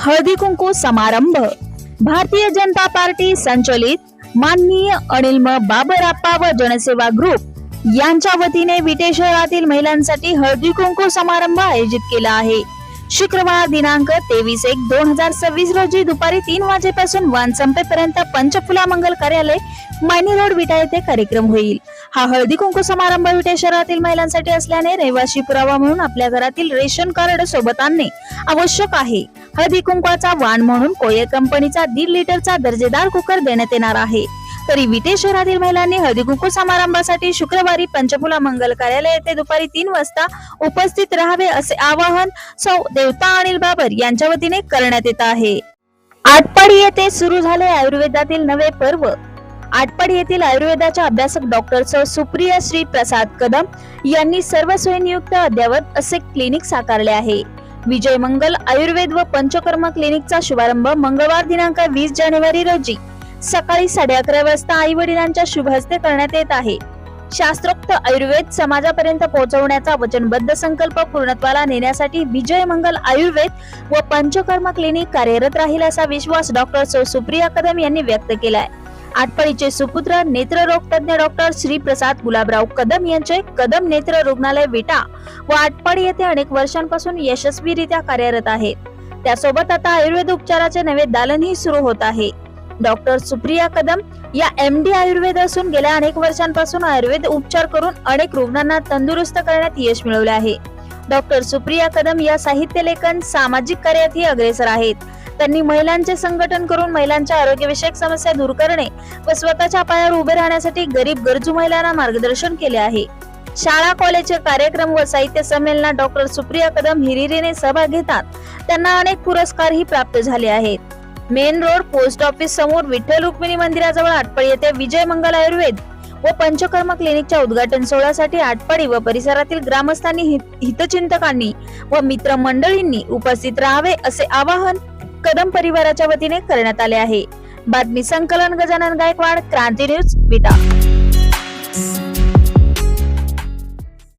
हळदी कुंकू समारंभ. भारतीय जनता पार्टी संचलित माननीय अनिल म बाबराप्पा व जनसेवा ग्रुप यांच्या वतीने विटे शहरातील महिलांसाठी हळदी कुंकू समारंभ आयोजित केला आहे. शुक्रवार दिनांक तेवीस एक दोन हजार सव्वीस रोजी दुपारी तीन वाजेपासून वान संपेपर्यंत पंचफुला मंगल कार्यालय मायनी रोड विटा येथे कार्यक्रम होईल. हा हळदी कुंकू समारंभ विटे शहरातील महिलांसाठी असल्याने रहिवाशी पुरावा म्हणून आपल्या घरातील रेशन कार्ड सोबत आणणे आवश्यक आहे. हळदी कुंकवाचा वाण म्हणून कोये कंपनीचा दीड लिटरचा दर्जेदार कुकर देण्यात येणार आहे. तरी विटे शहरातील महिलांनी हळदी कुंकू समारंभासाठी शुक्रवारी पंचफुला मंगल कार्यालय येथे दुपारी तीन वाजता उपस्थित राहावे असे आवाहन सौ देवता अनिल बाबर यांच्या वतीने करण्यात येत आहे. आटपाडी येथे सुरू झाले आयुर्वेदातील नवे पर्व. आटपाडी येथील आयुर्वेदाच्या अभ्यासक डॉक्टर सौ सुप्रिया श्री प्रसाद कदम यांनी सर्व सोयीनियुक्त अद्यावत असे क्लिनिक साकारले आहे. विजय मंगल आयुर्वेद व पंचकर्म क्लिनिकचा शुभारंभ मंगळवार दिनांक वीस जानेवारी रोजी सकाळी साडे अकरा वाजता आई वडिलांच्या शुभ हस्ते करण्यात येत आहे. शास्त्रोक्त आयुर्वेद समाजापर्यंत पोहोचवण्याचा वचनबद्ध संकल्प पूर्णत्वाला नेण्यासाठी विजय मंगल आयुर्वेद व पंचकर्म क्लिनिक कार्यरत राहील असा विश्वास डॉक्टर सौ सुप्रिया कदम यांनी व्यक्त केलाय. आटपाडीचे सुपुत्र नेत्ररोग तज्ज्ञ डॉक्टर श्री प्रसाद गुलाबराव कदम यांचे कदम नेत्र रुग्णालय विटा व आटपाडी येथे अनेक वर्षांपासून यशस्वीरित्या कार्यरत आहेत त्यासोबत आता आयुर्वेद उपचाराचे नवे दालनही सुरू होत आहे. डॉक्टर सुप्रिया कदम या एम डी आयुर्वेद असून गेल्या अनेक वर्षांपासून आयुर्वेद उपचार करून अनेक रुग्णांना तंदुरुस्त करण्यात यश मिळवले आहे. डॉक्टर सुप्रिया कदम या साहित्य लेखन सामाजिक कार्यातही अग्रेसर आहेत. त्यांनी महिलांचे संघटन करून महिलांच्या आरोग्यविषयक समस्या दूर करणे व स्वतःच्या पायावर उभे राहण्यासाठी गरीब गरजू महिलांना मार्गदर्शन केले आहे. शाळा कॉलेजचे कार्यक्रम व साहित्य संमेलनात डॉक्टर सुप्रिया कदम हिरिरीने सहभाग घेतात. त्यांना अनेक पुरस्कारही प्राप्त झाले आहेत. मेन रोड पोस्ट ऑफिस समोर विठ्ठल रुक्मिणी मंदिराजवळ आटपाडी येथे विजय मंगल आयुर्वेद व पंचकर्म क्लिनिकच्या उद्घाटन सोहळ्यासाठी आटपाडी व परिसरातील ग्रामस्थांनी हित- हितचिंतकांनी व मित्रमंडळींनी उपस्थित राहावे असे आवाहन कदम परिवाराच्या वतीने करण्यात आले आहे. बातमी संकलन गजानन गायकवाड क्रांती न्यूज विटा.